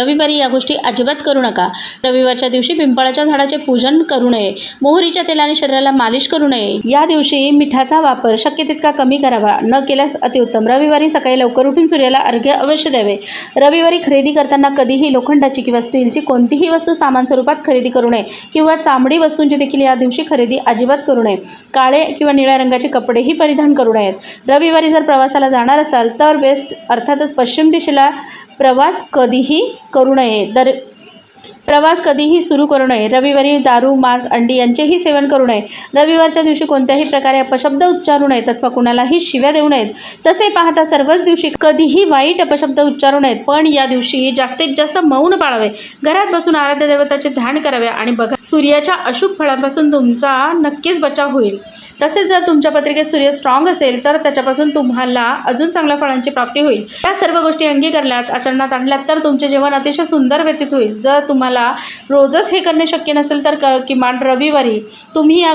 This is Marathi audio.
रविवारी या गोष्टी अजिबात करू नका. रविवारच्या दिवशी पिंपळाच्या झाडाचे पूजन करू नये. मोहरीच्या तेलाने शरीराला मालिश करू नये. या दिवशी मिठाचा वापर शक्य तितका कमी करावा. न केल्यास अतिउत्तम. रविवारी सकाळी लवकर उठून सूर्याला अर्घ्य अवश्य द्यावे. रविवारी खरेदी करताना कधीही लोखंडाची किंवा स्टीलची कोणतीही वस्तू सामान स्वरूपात खरेदी करू नये किंवा चामडी वस्तूंची देखील या दिवशी खरेदी अजिबात करू नये. काळे किंवा निळ्या रंगाचे कपडेही परिधान करू नयेत. रविवारी जर प्रवासाला जाणार असाल तर वेस्ट अर्थातच पश्चिम दिशेला प्रवास कधीही करू नये. दर प्रवास कधीही सुरू करू नये. रविवारी दारू मांस अंडी यांचेही सेवन करू नये. रविवारच्या दिवशी कोणत्याही प्रकारे अपशब्द उच्चारू नयेत अथवा कुणालाही शिव्या देऊ नयेत. तसे पाहता सर्वच दिवशी कधीही वाईट अपशब्द उच्चारू नयेत. पण या दिवशी जास्तीत जास्त मौन पाळावे. घरात बसून आराध्य देवताचे ध्यान करावे आणि बघा सूर्याच्या अशुभ फळांपासून तुमचा नक्कीच बचाव होईल. तसेच जर तुमच्या पत्रिकेत सूर्य स्ट्रॉंग असेल तर त्याच्यापासून तुम्हाला अजून चांगल्या फळांची प्राप्ती होईल. या सर्व गोष्टी अंगीकारल्यात आचरणात आणल्यात तर तुमचे जीवन अतिशय सुंदर व्यतीत होईल. जर तुम्हाला रोजच हे करणे शक्य नसेल तर क किमान रविवारी तुम्ही या